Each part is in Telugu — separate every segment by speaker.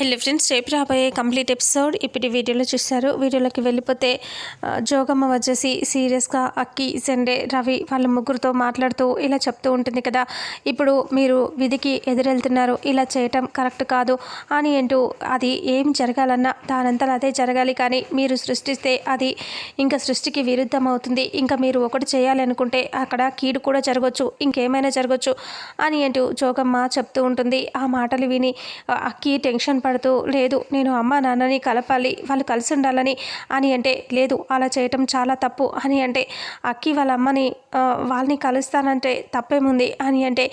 Speaker 1: హెల్లో ఫ్రెండ్స్ రేపు రాబోయే కంప్లీట్ ఎపిసోడ్ ఇప్పుడు వీడియోలో చూస్తారు వీడియోలోకి వెళ్ళిపోతే జోగమ్మ వచ్చేసి సీరియస్గా అక్కి సండే రవి వాళ్ళ ముగ్గురితో మాట్లాడుతూ ఇలా చెప్తూ ఉంటుంది కదా ఇప్పుడు మీరు విధికి ఎదురెళ్తున్నారు ఇలా చేయటం కరెక్ట్ కాదు అని అంటూ అది ఏం జరగాలన్నా దానంతా అదే జరగాలి కానీ మీరు సృష్టిస్తే అది ఇంకా సృష్టికి విరుద్ధం అవుతుంది. ఇంకా మీరు ఒకటి చేయాలనుకుంటే అక్కడ కీడు కూడా జరగవచ్చు ఇంకేమైనా జరగవచ్చు అని అంటూ జోగమ్మ చెప్తూ ఉంటుంది. ఆ మాటలు విని అక్కి టెన్షన్ పడుతూ లేదు నేను అమ్మ నాన్నని కలపాలి వాళ్ళు కలిసి ఉండాలని అని అంటే లేదు అలా చేయటం చాలా తప్పు అని అంటే అక్కి వాళ్ళ అమ్మని వాళ్ళని కలుస్తానంటే తప్పేముంది అని అంటే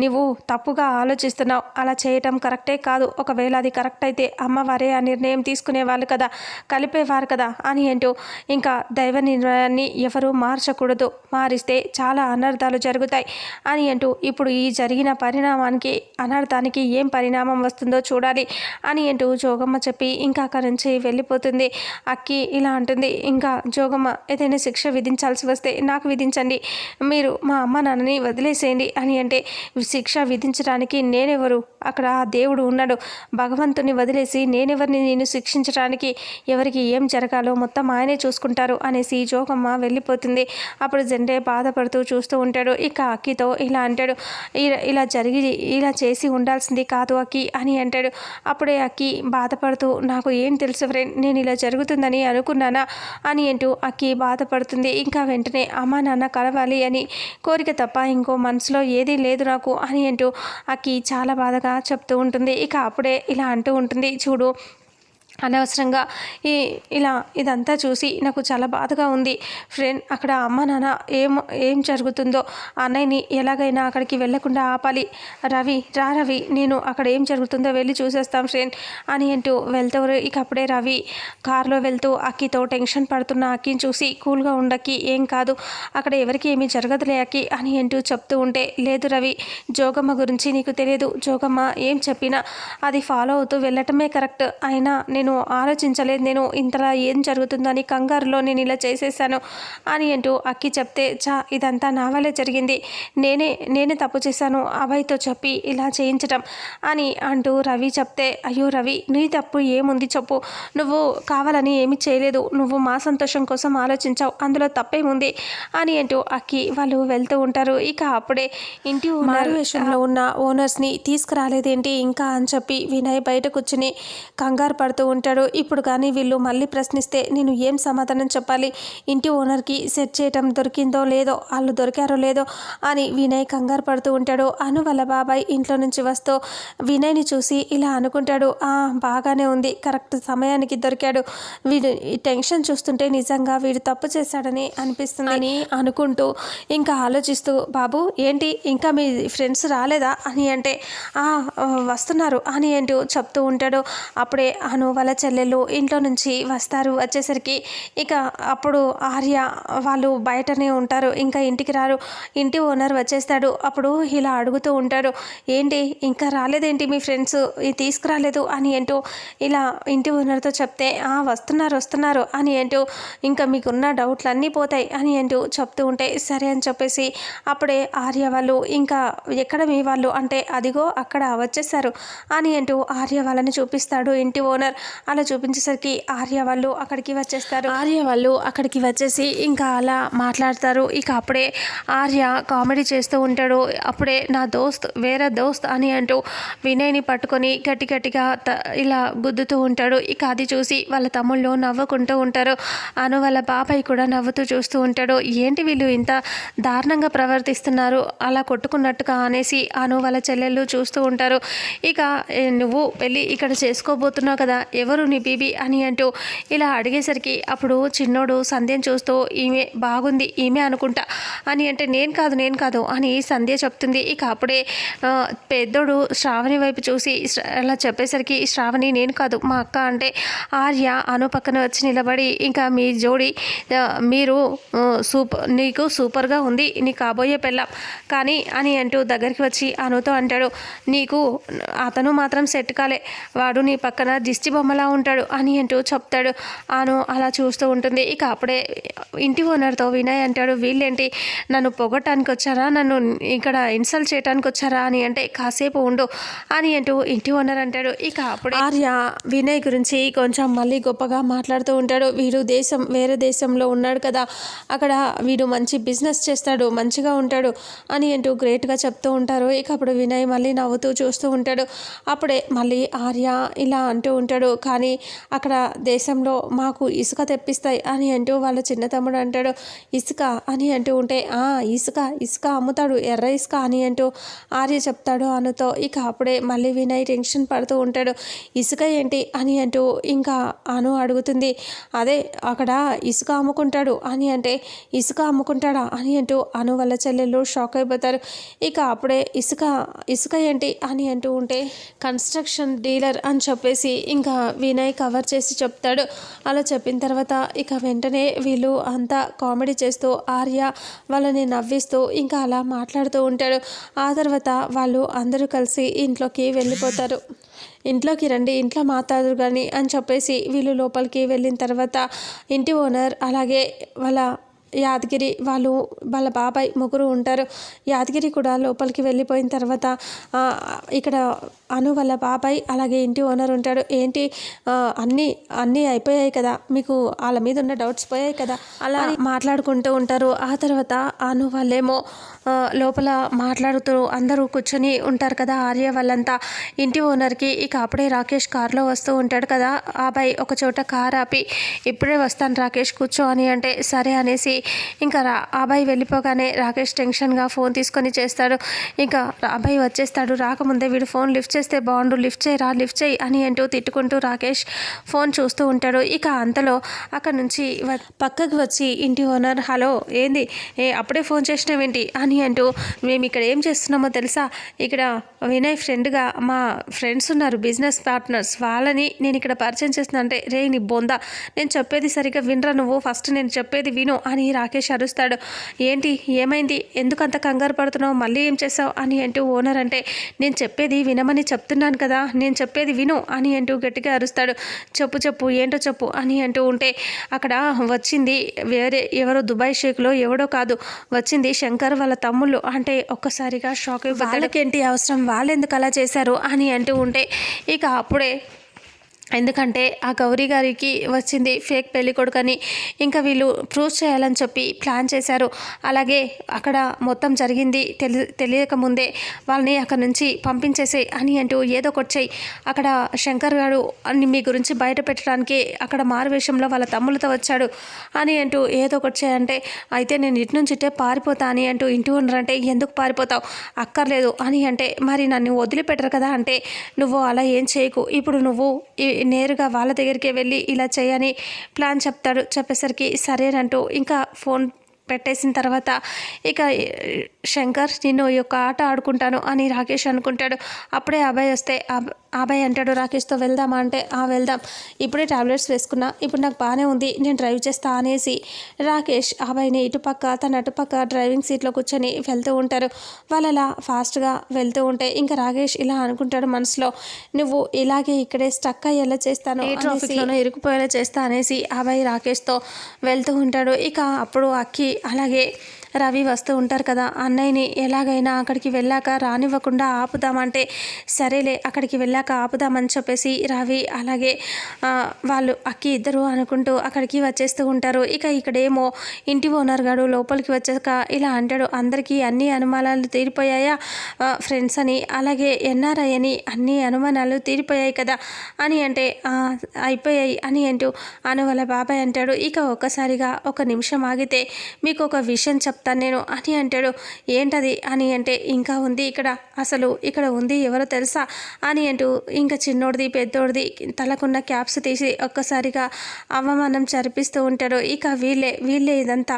Speaker 1: నువ్వు తప్పుగా ఆలోచిస్తున్నావు అలా చేయటం కరెక్టే కాదు ఒకవేళ అది కరెక్ట్ అయితే అమ్మవారే ఆ నిర్ణయం తీసుకునేవాళ్ళు కదా కలిపేవారు కదా అని అంటూ ఇంకా దైవ నిర్ణయాన్ని ఎవరు మార్చకూడదు మారిస్తే చాలా అనర్థాలు జరుగుతాయి అని అంటూ ఇప్పుడు ఈ జరిగిన పరిణామానికి అనర్థానికి ఏం పరిణామం వస్తుందో చూడాలి అని అంటూ జోగమ్మ చెప్పి ఇంకా అక్కడి నుంచి వెళ్ళిపోతుంది. అక్కి ఇలా అంటుంది ఇంకా జోగమ్మ ఏదైనా శిక్ష విధించాల్సి వస్తే నాకు విధించండి. మీరు మా అమ్మ నాన్నని వదిలేసేయండి అని అంటే శిక్ష విధించడానికి నేనెవరు? అక్కడ ఆ దేవుడు ఉన్నాడు. భగవంతుని వదిలేసి నేనెవరిని నేను శిక్షించడానికి ఎవరికి ఏం జరగాలో మొత్తం ఆయనే చూసుకుంటారు అనేసి జోగమ్మ వెళ్ళిపోతుంది. అప్పుడు జెండే బాధపడుతూ చూస్తూ ఉంటాడు. ఇక అక్కితో ఇలా అంటాడు. "ఇలా- ఇలా జరిగి ఇలా చేసి ఉండాల్సింది కాదు అక్కి అని అంటాడు. అప్పుడే అక్కి బాధపడుతూ నాకు ఏం తెలుసు ఫ్రెండ్ నేను ఇలా జరుగుతుందని అనుకున్నానా? అని అంటూ అక్కి బాధపడుతుంది. ఇంకా వెంటనే అమ్మా నాన్న కలవాలి అని కోరిక తప్ప ఇంకో మనసులో ఏదీ లేదు నాకు అని అంటూ అక్కి చాలా బాధగా చెప్తూ ఉంటుంది. ఇక అప్పుడే ఇలా అంటూ ఉంటుంది. చూడు అనవసరంగా ఈ ఇలా ఇదంతా చూసి నాకు చాలా బాధగా ఉంది. ఫ్రెండ్ అక్కడ అమ్మ నాన్న ఏం ఏం జరుగుతుందో అన్నయ్యని ఎలాగైనా అక్కడికి వెళ్ళకుండా ఆపాలి. రవి రా రవి నేను అక్కడ ఏం జరుగుతుందో వెళ్ళి చూసేస్తాం ఫ్రెండ్ అని అంటూ వెళ్తారు. ఇక అప్పుడే రవి కారులో వెళ్తూ అక్కితో టెన్షన్ పడుతున్న అక్కిని చూసి కూల్గా ఉండకి ఏం కాదు అక్కడ ఎవరికి ఏమీ జరగదులే అక్కి అని అంటూ చెప్తూ ఉంటే లేదు రవి జోగమ్మ గురించి నీకు తెలియదు. జోగమ్మ ఏం చెప్పినా అది ఫాలో అవుతూ వెళ్ళటమే కరెక్ట్. అయినా నేను ఆలోచించలేదు. నేను ఇంతలా ఏం జరుగుతుందని కంగారులో నేను ఇలా చేసేసాను అని అంటూ అక్కి చెప్తే చా ఇదంతా నా వల్లే జరిగింది. నేనే నేనే తప్పు చేశాను. అభయ్తో చెప్పి ఇలా చేయించటం అని అంటూ రవి చెప్తే అయ్యో రవి నీ తప్పు ఏముంది చెప్పు. నువ్వు కావాలని ఏమి చేయలేదు. నువ్వు మా సంతోషం కోసం ఆలోచించావు. అందులో తప్పేముంది? అని అంటూ అక్కి వాళ్ళు వెళ్తూ ఉంటారు. ఇక అప్పుడే ఇంటి మారువేషంలో ఉన్న ఓనర్స్ని తీసుకురాలేదేంటి ఇంకా అని చెప్పి వినయ్ బయట కూర్చుని కంగారు పడుతూ ఉంటాడు? ఇప్పుడు కానీ వీళ్ళు మళ్ళీ ప్రశ్నిస్తే నేను ఏం సమాధానం చెప్పాలి? ఇంటి ఓనర్కి సెట్ చేయటం దొరికిందో లేదో? వాళ్ళు దొరికారో లేదో? అని వినయ్ కంగారు పడుతూ ఉంటాడు. అను వాళ్ళ బాబాయ్ ఇంట్లో నుంచి వస్తూ వినయ్ని చూసి ఇలా అనుకుంటాడు. "ఆ, బాగానే ఉంది. కరెక్ట్ సమయానికి దొరికాడు. వీడు ఈ టెన్షన్ చూస్తుంటే నిజంగా వీడు తప్పు చేశాడని అనిపిస్తుంది అని అనుకుంటూ ఇంకా ఆలోచిస్తూ బాబు ఏంటి? ఇంకా మీ ఫ్రెండ్స్ రాలేదా? అని అంటే "ఆ, ఆ, వస్తున్నారు అని అంటూ చెప్తూ ఉంటాడు. అప్పుడే అను వాళ్ళ చెల్లెళ్ళు ఇంట్లో నుంచి వస్తారు. వచ్చేసరికి ఇక అప్పుడు ఆర్య వాళ్ళు బయటనే ఉంటారు. ఇంకా ఇంటికి రారు. ఇంటి ఓనర్ వచ్చేస్తాడు. అప్పుడు ఇలా అడుగుతూ ఉంటాడు. ఏంటి? ఇంకా రాలేదేంటి మీ ఫ్రెండ్స్? ఇది తీసుకురాలేదు? అని అంటూ ఇలా ఇంటి ఓనర్తో చెప్తే "ఆ, వస్తున్నారు వస్తున్నారు అని ఏంటో ఇంకా మీకున్న డౌట్లు అన్నీ పోతాయి అని అంటూ చెప్తూ ఉంటే సరే అని చెప్పేసి అప్పుడే ఆర్య వాళ్ళు ఇంకా ఎక్కడ మీ వాళ్ళు? అంటే అదిగో అక్కడ వచ్చేసారు అని అంటూ ఆర్య వాళ్ళని చూపిస్తాడు ఇంటి ఓనర్. అలా చూపించేసరికి ఆర్య వాళ్ళు అక్కడికి వచ్చేస్తారు. ఆర్య వాళ్ళు అక్కడికి వచ్చేసి ఇంకా అలా మాట్లాడతారు. ఇక అప్పుడే ఆర్య కామెడీ చేస్తూ ఉంటాడు. అప్పుడే నా దోస్త్ వేరే దోస్త్ అని అంటూ వినయ్ని పట్టుకొని గట్టి గట్టిగా త- ఇలా గుద్దుతూ ఉంటాడు. ఇక అది చూసి వాళ్ళ తమ్ముళ్ళు నవ్వుకుంటూ ఉంటారు. అను వాళ్ళ బాబాయ్ కూడా నవ్వుతూ చూస్తూ ఉంటాడు. ఏంటి వీళ్ళు ఇంత దారుణంగా ప్రవర్తిస్తున్నారు? అలా కొట్టుకున్నట్టుగా అనేసి అను వాళ్ళ చెల్లెళ్ళు చూస్తూ ఉంటారు. ఇక నువ్వు వెళ్ళి ఇక్కడ చేసుకోబోతున్నావు కదా. ఎవరు నీ బీబీ అని అంటూ ఇలా అడిగేసరికి అప్పుడు చిన్నోడు సంధ్యను చూస్తూ ఈమె బాగుంది ఈమె అనుకుంటా. అని అంటే నేను కాదు నేను కాదు అని సంధ్య చెప్తుంది. ఇక అప్పుడే పెద్దోడు శ్రావణి వైపు చూసి అలా చెప్పేసరికి శ్రావణి నేను కాదు మా అక్క అంటే ఆర్య అను పక్కన వచ్చి నిలబడి ఇంకా మీ జోడి మీరు సూపర్ నీకు సూపర్గా ఉంది నీ కాబోయే పెళ్ళం. కానీ అని అంటూ దగ్గరికి వచ్చి అనుతో అంటాడు. నీకు అతను మాత్రం సెట్ కాలే. వాడు నీ పక్కన దిష్టి బొమ్మ అలా ఉంటాడు అని అంటూ చెప్తాడు. ఆను అలా చూస్తూ ఉంటుంది. ఇక అప్పుడే ఇంటి ఓనర్తో వినయ్ అంటాడు వీళ్ళేంటి? నన్ను పొగటానికి వచ్చారా? నన్ను ఇక్కడ ఇన్సల్ట్ చేయడానికి వచ్చారా? అని అంటే కాసేపు ఉండు అని అంటూ ఇంటి ఓనర్ అంటాడు. ఇక అప్పుడే ఆర్య వినయ్ గురించి కొంచెం మళ్ళీ గొప్పగా మాట్లాడుతూ ఉంటాడు. వీడు దేశం వేరే దేశంలో ఉన్నాడు కదా అక్కడ వీడు మంచి బిజినెస్ చేస్తాడు మంచిగా ఉంటాడు అని అంటూ గ్రేట్గా చెప్తూ ఉంటారు. ఇక అప్పుడు వినయ్ మళ్ళీ నవ్వుతూ చూస్తూ ఉంటాడు. అప్పుడే మళ్ళీ ఆర్య ఇలా అంటూ ఉంటాడు కానీ అక్కడ దేశంలో మాకు ఇసుక తెప్పిస్తాయి అని అంటూ వాళ్ళ చిన్న తమ్ముడు అంటాడు ఇసుక అని అంటూ ఉంటే ఆ ఇసుక ఇసుక అమ్ముతాడు ఎర్ర ఇసుక అని అంటూ ఆర్య చెప్తాడు అనుతో ఇక అప్పుడే మళ్ళీ వినయ్ టెన్షన్ పడుతూ ఉంటాడు ఇసుక ఏంటి? అని అంటూ ఇంకా అను అడుగుతుంది అదే అక్కడ ఇసుక అమ్ముకుంటాడు అని అంటే ఇసుక అమ్ముకుంటాడా? అని అంటూ అను వాళ్ళ చెల్లెళ్ళు షాక్ అయిపోతారు ఇక అప్పుడే ఇసుక ఇసుక ఏంటి? అని అంటూ ఉంటే కన్స్ట్రక్షన్ డీలర్ అని చెప్పేసి ఇంకా వినయ్ కవర్ చేసి చెప్తాడు. అలా చెప్పిన తర్వాత ఇక వెంటనే వీళ్ళు అంతా కామెడీ చేస్తూ ఆర్య వాళ్ళని నవ్విస్తూ ఇంకా అలా మాట్లాడుతూ ఉంటాడు. ఆ తర్వాత వాళ్ళు అందరూ కలిసి ఇంట్లోకి వెళ్ళిపోతారు. ఇంట్లోకి రండి ఇంట్లో మాట్లాడరు కానీ అని చెప్పేసి వీళ్ళు లోపలికి వెళ్ళిన తర్వాత ఇంటి ఓనర్ అలాగే వాళ్ళ యాదగిరి వాళ్ళు వాళ్ళ బాబాయ్ ముగ్గురు ఉంటారు. యాదగిరి కూడా లోపలికి వెళ్ళిపోయిన తర్వాత ఇక్కడ అను వాళ్ళ బాబాయ్ అలాగే ఇంటి ఓనర్ ఉంటాడు. ఏంటి? అన్నీ అన్నీ అయిపోయాయి కదా. మీకు వాళ్ళ మీద ఉన్న డౌట్స్ పోయాయి కదా? అలా మాట్లాడుకుంటూ ఉంటారు. ఆ తర్వాత అను వాళ్ళేమో లోపల మాట్లాడుతూ అందరూ కూర్చొని ఉంటారు కదా ఆర్య వాళ్ళంతా. ఇంటి ఓనర్కి ఇక అప్పుడే రాకేష్ కార్లో వస్తూ ఉంటాడు కదా. అబ్బాయి ఒక చోట కార్ ఆపి ఇప్పుడే వస్తాను రాకేష్ కూర్చో అని అంటే సరే అనేసి ఇంకా రా. అబ్బాయి వెళ్ళిపోగానే రాకేష్ టెన్షన్గా ఫోన్ తీసుకొని చేస్తాడు. ఇంకా అబ్బాయి వచ్చేస్తాడు. రాకముందే వీడు ఫోన్ లిఫ్ట్ చేస్తే బాగుండు. లిఫ్ట్ చేయి రా లిఫ్ట్ చేయి అని అంటూ తిట్టుకుంటూ రాకేష్ ఫోన్ చూస్తూ ఉంటాడు. ఇక అంతలో అక్కడ నుంచి పక్కకు వచ్చి ఇంటి ఓనర్ హలో ఏంది? ఏ అప్పుడే ఫోన్ చేసినావేంటి? అని అని అంటూ మేము ఇక్కడ ఏం చేస్తున్నామో తెలుసా? ఇక్కడ వినయ్ ఫ్రెండ్గా మా ఫ్రెండ్స్ ఉన్నారు బిజినెస్ పార్ట్నర్స్. వాళ్ళని నేను ఇక్కడ పరిచయం చేస్తున్నా అంటే రే నీ బొంద. నేను చెప్పేది సరిగ్గా వినరా నువ్వు? ఫస్ట్ నేను చెప్పేది విను అని రాకేష్ అరుస్తాడు. ఏంటి? ఏమైంది? ఎందుకు అంత కంగారు పడుతున్నావు? మళ్ళీ ఏం చేసావు? అని అంటూ ఓనర్ అంటే నేను చెప్పేది వినమని చెప్తున్నాను కదా నేను చెప్పేది విను అని అంటూ గట్టిగా అరుస్తాడు. చెప్పు చెప్పు ఏంటో చెప్పు అని అంటూ ఉంటే అక్కడ వచ్చింది వేరే ఎవరో దుబాయ్ షేక్లో ఎవడో కాదు వచ్చింది శంకర్ వాళ్ళ తమ్ముళ్ళు అంటే ఒక్కసారిగా షాక్ వాళ్ళకేంటి అవసరం? వాళ్ళు ఎందుకు అలా చేశారు? అని అంటూ ఉంటే ఇక అప్పుడే ఎందుకంటే ఆ గౌరీ గారికి వచ్చింది ఫేక్ పెళ్ళి కొడుకని ఇంకా వీళ్ళు ప్రూవ్ చేయాలని చెప్పి ప్లాన్ చేశారు. అలాగే అక్కడ మొత్తం జరిగింది తెలి తెలియక ముందే వాళ్ళని అక్కడ నుంచి పంపించేసే అని అంటూ ఏదో ఒకటి చేయి అక్కడ శంకర్ గారు అని మీ గురించి బయట పెట్టడానికి అక్కడ మారువేషంలో వాళ్ళ తమ్ములతో వచ్చాడు అని అంటూ ఏదో ఒకటి చేయంటే అయితే నేను ఇటు నుంచి ఇట్టే పారిపోతా అని అంటూ ఇంటి ఉన్నారంటే ఎందుకు పారిపోతావు? అక్కర్లేదు అని అంటే మరి నన్ను వదిలిపెట్టరు కదా అంటే నువ్వు అలా ఏం చేయకు. ఇప్పుడు నువ్వు నేరుగా వాళ్ళ దగ్గరికి వెళ్ళి ఇలా చేయని ప్లాన్ చెప్తాడు. చెప్పేసరికి సరేనంటూ ఇంకా ఫోన్ పెట్టేసిన తర్వాత ఇక శంకర్ నిన్ను ఈ యొక్క ఆట ఆడుకుంటాను అని రాకేష్ అనుకుంటాడు. అప్పుడే అబ్బాయి వస్తే అబ్బాయి అంటాడు రాకేష్తో వెళ్దామా? అంటే ఆ వెళ్దాం. ఇప్పుడే టాబ్లెట్స్ వేసుకున్నా ఇప్పుడు నాకు బాగానే ఉంది నేను డ్రైవ్ చేస్తా అనేసి రాకేష్ అబ్బాయిని ఇటుపక్క తన అటుపక్క డ్రైవింగ్ సీట్లో కూర్చొని వెళ్తూ ఉంటారు. వాళ్ళు అలా ఫాస్ట్గా వెళ్తూ ఉంటే ఇంకా రాకేష్ ఇలా అనుకుంటాడు మనసులో నువ్వు ఇలాగే ఇక్కడే స్టక్ అయ్యేలా చేస్తాను ట్రాఫిక్లోనే ఇరుకుపోయేలా చేస్తా అనేసి అబ్బాయి రాకేష్తో వెళ్తూ ఉంటాడు. ఇక అప్పుడు అక్కి అలాగే రవి వస్తూ ఉంటారు కదా అన్నయ్యని ఎలాగైనా అక్కడికి వెళ్ళాక రానివ్వకుండా ఆపుదామంటే సరేలే అక్కడికి వెళ్ళాక ఆపుదామని చెప్పేసి రవి అలాగే వాళ్ళు అక్కి ఇద్దరు అనుకుంటూ అక్కడికి వచ్చేస్తూ ఉంటారు. ఇక ఇక్కడేమో ఇంటి ఓనర్ గారు లోపలికి వచ్చాక ఇలా అంటాడు అందరికీ అన్ని అనుమానాలు తీరిపోయాయా ఫ్రెండ్స్ అని? అలాగే ఎన్ఆర్ఐ అని అన్ని అనుమానాలు తీరిపోయాయి కదా అని అంటే అయిపోయాయి అని అంటూ అను వాళ్ళ బాబాయ్ అంటాడు. ఇక ఒక్కసారిగా ఒక నిమిషం ఆగితే మీకు ఒక విషయం చెప్తాను చెప్తాను నేను అని అంటాడు. ఏంటది? అని అంటే ఇంకా ఉంది ఇక్కడ అసలు ఇక్కడ ఉంది ఎవరో తెలుసా? అని అంటూ ఇంకా చిన్నోడిది పెద్దోడిది తలకున్న క్యాప్స్ తీసి ఒక్కసారిగా అవమానం చరిపిస్తూ ఉంటాడు. ఇక వీళ్ళే వీళ్ళే ఇదంతా.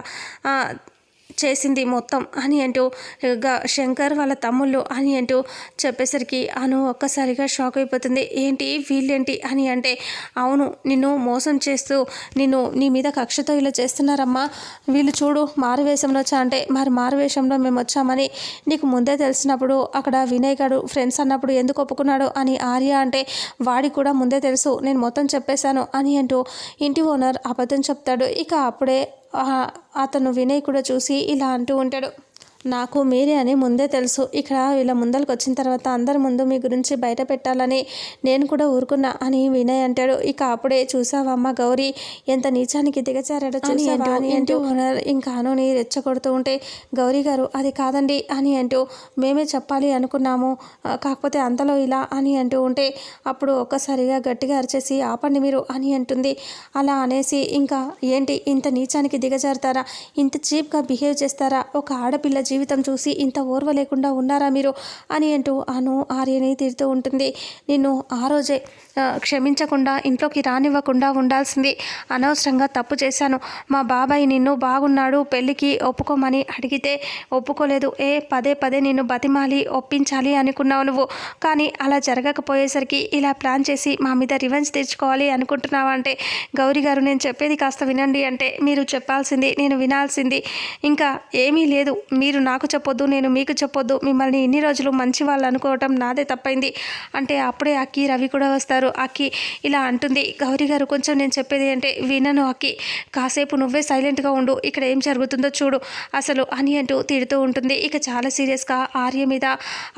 Speaker 1: చేసింది మొత్తం అని అంటూ గ- శంకర్ వాళ్ళ తమ్ముళ్ళు అని అంటూ చెప్పేసరికి అను ఒక్కసారిగా షాక్ అయిపోతుంది. ఏంటి? వీళ్ళేంటి? అని అంటే అవును నిన్ను మోసం చేస్తూ నిన్ను నీ మీద కక్షతో ఇలా చేస్తున్నారమ్మా. వీళ్ళు చూడు మారువేషంలో వచ్చా అంటే మరి మారువేషంలో మేము వచ్చామని నీకు ముందే తెలిసినప్పుడు అక్కడ వినయ్ గారు ఫ్రెండ్స్ అన్నప్పుడు ఎందుకు ఒప్పుకున్నాడు అని ఆర్య అంటే వాడికి కూడా ముందే తెలుసు నేను మొత్తం చెప్పేశాను అని అంటూ ఇంటి ఓనర్ అబద్ధం చెప్తాడు. ఇక అప్పుడే అతను వినయ్ కూడా చూసి ఇలా అంటూ ఉంటాడు. నాకు మీరే అని ముందే తెలుసు. ఇక్కడ వీళ్ళ ముందరకు వచ్చిన తర్వాత అందరి ముందు మీ గురించి బయట పెట్టాలని నేను కూడా ఊరుకున్నా అని వినయ్ అంటాడు. ఇక అప్పుడే చూసావమ్మ గౌరీ? ఎంత నీచానికి దిగజారాడో చూసావా అని అంటూ ఇంకా అనుని రెచ్చగొడుతూ ఉంటే గౌరీ గారు అది కాదండి అని అంటూ మేమే చెప్పాలి అనుకున్నాము. కాకపోతే అంతలో ఇలా అని అంటూ ఉంటే అప్పుడు ఒక్కసారిగా గట్టిగా అరిచేసి ఆపండి మీరు అని అంటుంది. అలా అనేసి ఇంకా ఏంటి? ఇంత నీచానికి దిగజారుతారా? ఇంత చీప్గా బిహేవ్ చేస్తారా? ఒక ఆడపిల్ల జీవితం జీవితం చూసి ఇంత ఓర్వ లేకుండా ఉన్నారా మీరు? అని అంటూ అను ఆర్యని తిడుతూ ఉంటుంది. నిన్ను ఆ రోజే క్షమించకుండా ఇంట్లోకి రానివ్వకుండా ఉండాల్సింది. అనవసరంగా తప్పు చేశాను. మా బాబాయ్ నిన్ను బాగున్నాడు పెళ్ళికి ఒప్పుకోమని అడిగితే ఒప్పుకోలేదు. ఏ పదే పదే నిన్ను బతిమాలి ఒప్పించాలి అనుకున్నావు నువ్వు. కానీ అలా జరగకపోయేసరికి ఇలా ప్లాన్ చేసి మా మీద రివెంజ్ తెచ్చుకోవాలి అనుకుంటున్నావా అంటే గౌరీ గారు నేను చెప్పేది కాస్త వినండి అంటే మీరు చెప్పాల్సింది నేను వినాల్సింది. ఇంకా ఏమీ లేదు. మీరు నాకు చెప్పొద్దు నేను మీకు చెప్పొద్దు మిమ్మల్ని ఇన్ని రోజులు మంచి వాళ్ళు అనుకోవటం నాదే తప్పైంది. అంటే అప్పుడే అక్కి రవి కూడా వస్తారు. అక్కి ఇలా అంటుంది గౌరీ గారు కొంచెం నేను చెప్పేది అంటే వినను అక్కి. కాసేపు నువ్వే సైలెంట్గా ఉండు ఇక్కడ ఏం జరుగుతుందో చూడు. అసలు అని అంటూ తిడుతూ ఉంటుంది. ఇక చాలా సీరియస్గా ఆర్య మీద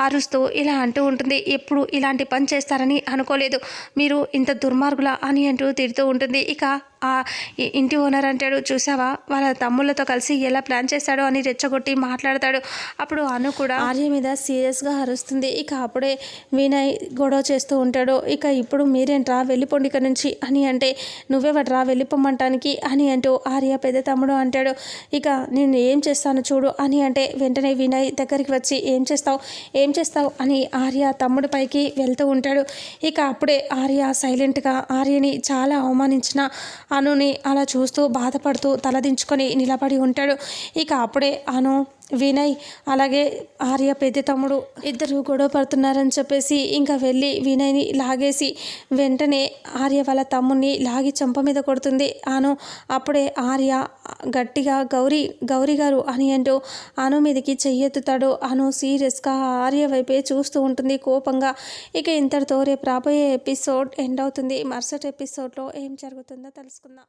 Speaker 1: అరుస్తూ ఇలా అంటూ ఉంటుంది ఎప్పుడు ఇలాంటి పని చేస్తారని అనుకోలేదు. మీరు ఇంత దుర్మార్గులా? అని అంటూ తిడుతూ ఉంటుంది. ఇక ఆ ఇంటి ఓనర్ అంటాడు చూసావా? వాళ్ళ తమ్ముళ్ళతో కలిసి ఎలా ప్లాన్ చేశాడో అని రెచ్చగొట్టి మాట్లాడతాడు. అప్పుడు అను కూడా ఆర్య మీద సీరియస్గా అరుస్తుంది. ఇక అప్పుడే వినయ్ గొడవ చేస్తూ ఉంటాడు. ఇక ఇప్పుడు మీరేంట్రా వెళ్ళిపోండి ఇక్కడ నుంచి అని అంటే నువ్వేవట్రా వెళ్ళిపోమ్మంటానికి అని అంటూ ఆర్య పెద్ద తమ్ముడు అంటాడు. ఇక నేను ఏం చేస్తాను చూడు అని అంటే వెంటనే వినయ్ దగ్గరికి వచ్చి ఏం చేస్తావు? ఏం చేస్తావు? అని ఆర్య తమ్ముడి పైకి వెళ్తూ ఉంటాడు. ఇక అప్పుడే ఆర్య సైలెంట్గా ఆర్యని చాలా అవమానించిన అనుని అలా చూస్తూ బాధపడుతూ తలదించుకొని నిలబడి ఉంటాడు. ఇక అప్పుడే అను వినయ్ అలాగే ఆర్య పెద్ద తమ్ముడు ఇద్దరు గొడవ పడుతున్నారని చెప్పేసి ఇంకా వెళ్ళి వినయ్ని లాగేసి వెంటనే ఆర్య వాళ్ళ తమ్ముడిని లాగి చెంప మీద కొడుతుంది. అను అప్పుడే ఆర్య గట్టిగా గౌరీ గౌరీ గారు అని అంటూ అను మీదకి చెయ్యెత్తుతాడు. అను సీరియస్గా ఆర్య వైపే చూస్తూ ఉంటుంది కోపంగా. ఇక ఇంతటితో రేపు రాబోయే ఎపిసోడ్ ఎండ్ అవుతుంది. మరుసటి ఎపిసోడ్లో ఏం జరుగుతుందో తెలుసుకుందాం.